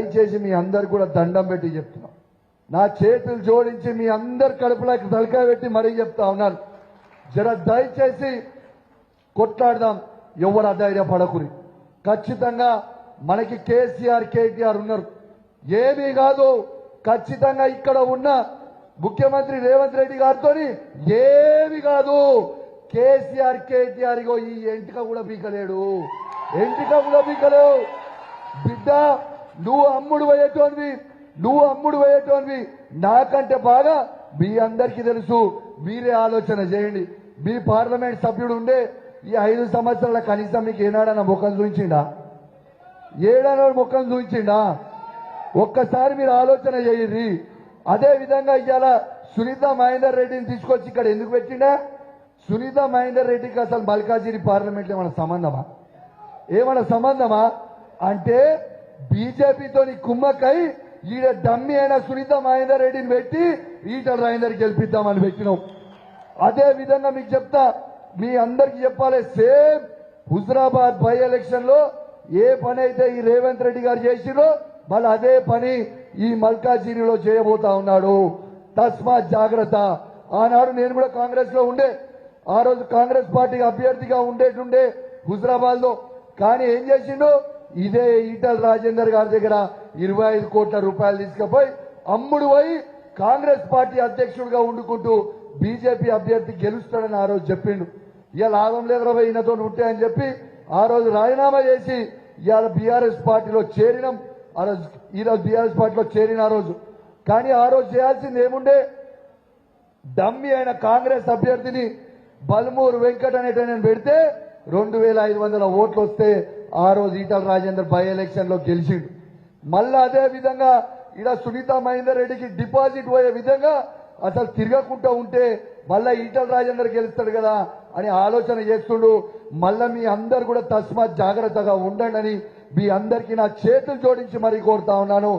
దయచేసి మీ అందరు కూడా దండం పెట్టి చెప్తున్నా. నా చేతులు జోడించి మీ అందరు కడుపులోకి తలకాయ పెట్టి మరీ చెప్తా ఉన్నాను. జర దయచేసి కొట్లాడదాం ఎవరు అధైర్యపడకురి ఖచ్చితంగా మనకి కేసీఆర్ కేటీఆర్ ఉన్నారు. ఏమీ కాదు ఖచ్చితంగా ఇక్కడ ఉన్న ముఖ్యమంత్రి రేవంత్ రెడ్డి గారితో ఏమి కాదు. కేసీఆర్ కేటీఆర్ ఈ ఎంటిక కూడా పీకలేడు. ఎంటిక కూడా పీకలేవు. బిడ్డ నువ్వు అమ్ముడు పోయేటోనివి నువ్వు అమ్ముడు పోయేటోనివి నాకంటే బాగా మీ అందరికీ తెలుసు మీరే ఆలోచన చేయండి. మీ పార్లమెంట్ సభ్యుడు ఉండే ఈ ఐదు సంవత్సరాల కనీసం మీకు ఏనాడన్నా ముఖం చూపించిండా? ఏడన్నా ముఖం చూపించిండా? ఒక్కసారి మీరు ఆలోచన చేయండి. అదే విధంగా ఇవాళ సునీత మహేందర్ రెడ్డిని తీసుకొచ్చి ఇక్కడ ఎందుకు పెట్టిండా? సునీత మహేందర్ రెడ్డికి అసలు మల్కాజిరి పార్లమెంట్ ఏమైనా సంబంధమా? ఏమైనా సంబంధమా? అంటే బీజేపీతోని కుమ్మక్కై ఈడ డమ్మి అయిన సునీత మహేందర్ రెడ్డిని పెట్టి ఈటల రాజేందర్ గెలిపిద్దామని పెట్టినాం. అదే విధంగా మీకు చెప్తా మీ అందరికి చెప్పాలి సేమ్ హుజరాబాద్ బై ఎలక్షన్లో ఏ పని అయితే ఈ రేవంత్ రెడ్డి గారు చేసిరో మళ్ళీ అదే పని ఈ మల్కాజిరిలో చేయబోతా ఉన్నాడు. తస్మాత్ జాగ్రత్త. ఆనాడు నేను కూడా కాంగ్రెస్లో ఉండే. ఆ రోజు కాంగ్రెస్ పార్టీ అభ్యర్థిగా ఉండేటుండే హుజరాబాద్లో కానీ ఏం చేసిండు? ఇదే ఈటల రాజేందర్ గారి దగ్గర ఇరవై ఐదు కోట్ల రూపాయలు తీసుకుపోయి అమ్ముడు పోయి కాంగ్రెస్ పార్టీ అధ్యక్షుడిగా ఉండుకుంటూ బీజేపీ అభ్యర్థి గెలుస్తాడని ఆ రోజు చెప్పిండు. ఇవాళ లాభం లేదు రాబోయ్ ఈయనతో ఉంటాయని చెప్పి ఆ రోజు రాజీనామా చేసి ఇవాళ బీఆర్ఎస్ పార్టీలో చేరినాం. ఆ రోజు ఈరోజు బీఆర్ఎస్ పార్టీలో చేరిన ఆ రోజు. కానీ ఆ రోజు చేయాల్సింది ఏముండే? డమ్మి అయిన కాంగ్రెస్ అభ్యర్థిని బల్మూరు వెంకట్ నేను పెడితే రెండు వేల ఐదు వందల ఓట్లు వస్తే ఆ రోజు ఈటల రాజేందర్ బై ఎలక్షన్లో గెలిచిండు. మళ్ళా అదే విధంగా ఇలా సునీత మహేందర్ రెడ్డికి డిపాజిట్ పోయే విధంగా అసలు తిరగకుండా ఉంటే మళ్ళా ఈటల రాజేందర్ గెలుస్తాడు కదా అని ఆలోచన చేస్తుండు. మళ్ళా మీ అందరు కూడా తస్మాత్ జాగ్రత్తగా ఉండండి అని మీ అందరికీ నా చేతులు జోడించి మరీ కోరుతా ఉన్నాను.